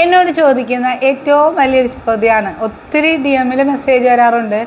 എന്നോട് ചോദിക്കുന്ന ഏറ്റവും വലിയൊരു ചോദ്യമാണ്. ഒത്തിരി ഡി എമ്മിൽ മെസ്സേജ് വരാറുണ്ട്.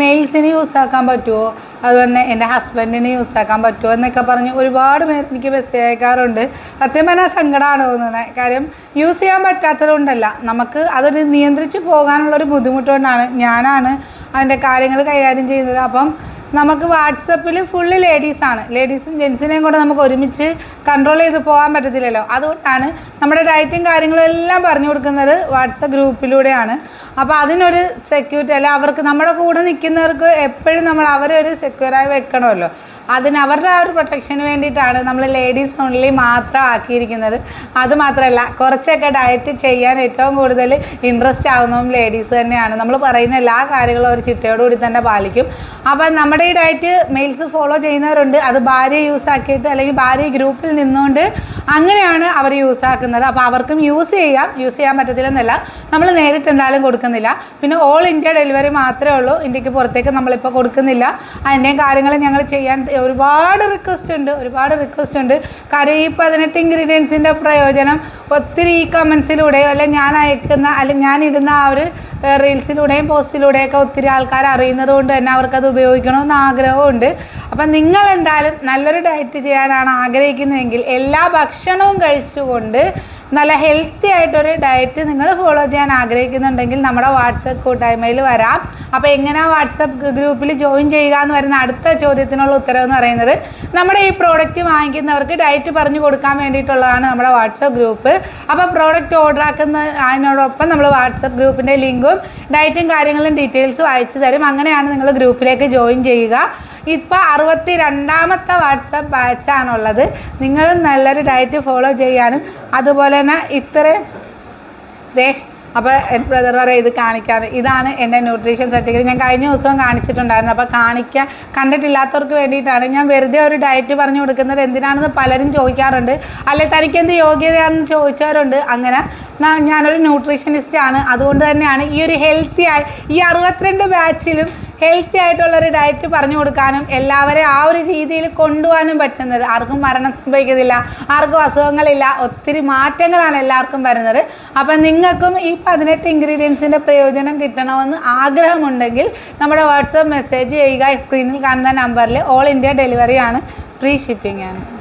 മെയിൽസിന് യൂസ് ആക്കാൻ പറ്റുമോ അതുപോലെ തന്നെ എന്റെ ഹസ്ബൻഡിന് യൂസ് ആക്കാൻ പറ്റുമോ എന്നൊക്കെ പറഞ്ഞ് ഒരുപാട് പേർ എനിക്ക് മെസ്സേജ് അയക്കാറുണ്ട്. സത്യം പറഞ്ഞാൽ സങ്കടമാണ് തോന്നുന്നത് കാര്യം യൂസ് ചെയ്യാൻ പറ്റാത്തതുകൊണ്ടല്ല. നമുക്ക് അതൊരു നിയന്ത്രിച്ച് പോകാനുള്ളൊരു ബുദ്ധിമുട്ടുകൊണ്ടാണ് ഞാനാണ് അതിന്റെ കാര്യങ്ങൾ കൈകാര്യം ചെയ്യുന്നത്. അപ്പം നമുക്ക് വാട്സപ്പിൽ ഫുള്ള് ലേഡീസാണ് ലേഡീസും ജെൻസിനെയും കൂടെ നമുക്ക് ഒരുമിച്ച് കൺട്രോൾ ചെയ്ത് പോകാൻ പറ്റത്തില്ലല്ലോ. അതുകൊണ്ടാണ് നമ്മുടെ ഡയറ്റും കാര്യങ്ങളും എല്ലാം പറഞ്ഞു കൊടുക്കുന്നത് വാട്സപ്പ് ഗ്രൂപ്പിലൂടെയാണ്. അപ്പോൾ അതിനൊരു സെക്യൂരിറ്റി അല്ല അവർക്ക് നമ്മുടെ കൂടെ നിൽക്കുന്നവർക്ക് എപ്പോഴും നമ്മൾ അവരെ ഒരു സെക്യൂറായി വെക്കണമല്ലോ. അതിന് അവരുടെ ആ ഒരു പ്രൊട്ടക്ഷന് വേണ്ടിയിട്ടാണ് നമ്മൾ ലേഡീസ് ഓൺലി മാത്രം ആക്കിയിരിക്കുന്നത്. അതുമാത്രമല്ല കുറച്ചൊക്കെ ഡയറ്റ് ചെയ്യാൻ ഏറ്റവും കൂടുതൽ ഇൻട്രസ്റ്റ് ആകുന്നതും ലേഡീസ് തന്നെയാണ്. നമ്മൾ പറയുന്ന എല്ലാ കാര്യങ്ങളും അവർ ചിട്ടയോടുകൂടി തന്നെ പാലിക്കും. അപ്പം നമ്മുടെ ഈ ആയിട്ട് മെയിൽസ് ഫോളോ ചെയ്യുന്നവരുണ്ട്. അത് ഭാര്യ യൂസ് ആക്കിയിട്ട് അല്ലെങ്കിൽ ഭാര്യ ഗ്രൂപ്പിൽ നിന്നുകൊണ്ട് അങ്ങനെയാണ് അവർ യൂസ് ആക്കുന്നത്. അപ്പോൾ അവർക്കും യൂസ് ചെയ്യാം. യൂസ് ചെയ്യാൻ പറ്റത്തില്ലെന്നല്ല. നമ്മൾ നേരിട്ട് എന്തായാലും കൊടുക്കുന്നില്ല. പിന്നെ ഓൾ ഇന്ത്യ ഡെലിവറി മാത്രമേ ഉള്ളൂ. ഇന്ത്യയ്ക്ക് പുറത്തേക്ക് നമ്മളിപ്പോൾ കൊടുക്കുന്നില്ല. അതിന്റെയും കാര്യങ്ങൾ ഞങ്ങൾ ചെയ്യാൻ ഒരുപാട് റിക്വസ്റ്റ് ഉണ്ട്. ഒരുപാട് റിക്വസ്റ്റ് ഉണ്ട്. കാര്യം ഈ പതിനെട്ട് ഇൻഗ്രീഡിയൻസിന്റെ പ്രയോജനം ഒത്തിരി ഈ കമൻസിലൂടെയോ അല്ലെങ്കിൽ ഞാൻ അയക്കുന്ന അല്ലെങ്കിൽ ഞാൻ ഇടുന്ന ആ ഒരു റീൽസിലൂടെയും പോസ്റ്റിലൂടെയൊക്കെ ഒത്തിരി ആൾക്കാർ അറിയുന്നത് കൊണ്ട് തന്നെ അവർക്കത് ഉപയോഗിക്കണമെന്ന് ആഗ്രഹമുണ്ട് അപ്പം നിങ്ങൾ എന്തായാലും നല്ലൊരു ഡയറ്റ് ചെയ്യാനാണ് ആഗ്രഹിക്കുന്നതെങ്കിൽ എല്ലാ ഭക്ഷണവും കഴിച്ചുകൊണ്ട് നല്ല ഹെൽത്തി ആയിട്ടൊരു ഡയറ്റ് നിങ്ങൾ ഫോളോ ചെയ്യാൻ ആഗ്രഹിക്കുന്നുണ്ടെങ്കിൽ നമ്മുടെ വാട്സപ്പ് കൂട്ടായ്മയിൽ വരാം. അപ്പോൾ എങ്ങനെ വാട്സപ്പ് ഗ്രൂപ്പിൽ ജോയിൻ ചെയ്യുക എന്ന് വരുന്ന അടുത്ത ചോദ്യത്തിനുള്ള ഉത്തരവ് എന്ന് പറയുന്നത് നമ്മുടെ ഈ പ്രോഡക്റ്റ് വാങ്ങിക്കുന്നവർക്ക് ഡയറ്റ് പറഞ്ഞു കൊടുക്കാൻ വേണ്ടിയിട്ടുള്ളതാണ് നമ്മുടെ വാട്സപ്പ് ഗ്രൂപ്പ് അപ്പോൾ പ്രോഡക്റ്റ് ഓർഡർ ആക്കുന്ന അതിനോടൊപ്പം നമ്മൾ വാട്സപ്പ് ഗ്രൂപ്പിന്റെ ലിങ്കും ഡയറ്റും കാര്യങ്ങളും ഡീറ്റെയിൽസും അയച്ചു തരും. അങ്ങനെയാണ് നിങ്ങൾ ഗ്രൂപ്പിലേക്ക് ജോയിൻ ചെയ്യുക. ഇപ്പോൾ അറുപത്തി രണ്ടാമത്തെ വാട്സപ്പ് ബാച്ചാണുള്ളത്. നിങ്ങളും നല്ലൊരു ഡയറ്റ് ഫോളോ ചെയ്യാനും അതുപോലെ തന്നെ ഇത്രയും ദേ അപ്പോൾ എന്റെ ബ്രദർ പറയാം ഇത് കാണിക്കാതെ ഇതാണ് എന്റെ ന്യൂട്രീഷൻ സർട്ടിഫിക്കറ്റ്. ഞാൻ കഴിഞ്ഞ ദിവസവും കാണിച്ചിട്ടുണ്ടായിരുന്നു. അപ്പോൾ കാണിക്കാൻ കണ്ടിട്ടില്ലാത്തവർക്ക് വേണ്ടിയിട്ടാണ്. ഞാൻ വെറുതെ ഒരു ഡയറ്റ് പറഞ്ഞു കൊടുക്കുന്നത് എന്തിനാണെന്ന് പലരും ചോദിക്കാറുണ്ട്. അല്ലെ തനിക്ക് എന്ത് യോഗ്യതയാണെന്ന് ചോദിച്ചവരുണ്ട്. അങ്ങനെ ഞാനൊരു ന്യൂട്രീഷനിസ്റ്റ് ആണ് അതുകൊണ്ട് തന്നെയാണ് ഈ ഒരു ഹെൽത്തി ആയി ഈ അറുപത്തിരണ്ട് ബാച്ചിലും ഹെൽത്തി ആയിട്ടുള്ള ഒരു ഡയറ്റ് പറഞ്ഞു കൊടുക്കാനും എല്ലാവരെയും ആ ഒരു രീതിയിൽ കൊണ്ടുപോകാനും പറ്റുന്നത്. ആർക്കും മരണം സംഭവിക്കുന്നില്ല. ആർക്കും അസുഖങ്ങളില്ല. ഒത്തിരി മാറ്റങ്ങളാണ് എല്ലാവർക്കും വരുന്നത്. അപ്പം നിങ്ങൾക്കും ഈ പതിനെട്ട് ഇൻഗ്രീഡിയൻസിന്റെ പ്രയോജനം കിട്ടണമെന്ന് ആഗ്രഹമുണ്ടെങ്കിൽ നമ്മുടെ വാട്സപ്പ് മെസ്സേജ് ചെയ്യുക. സ്ക്രീനിൽ കാണുന്ന നമ്പറിൽ ഓൾ ഇന്ത്യ ഡെലിവറി ആണ്. ഫ്രീ ഷിപ്പിംഗ് ആണ്.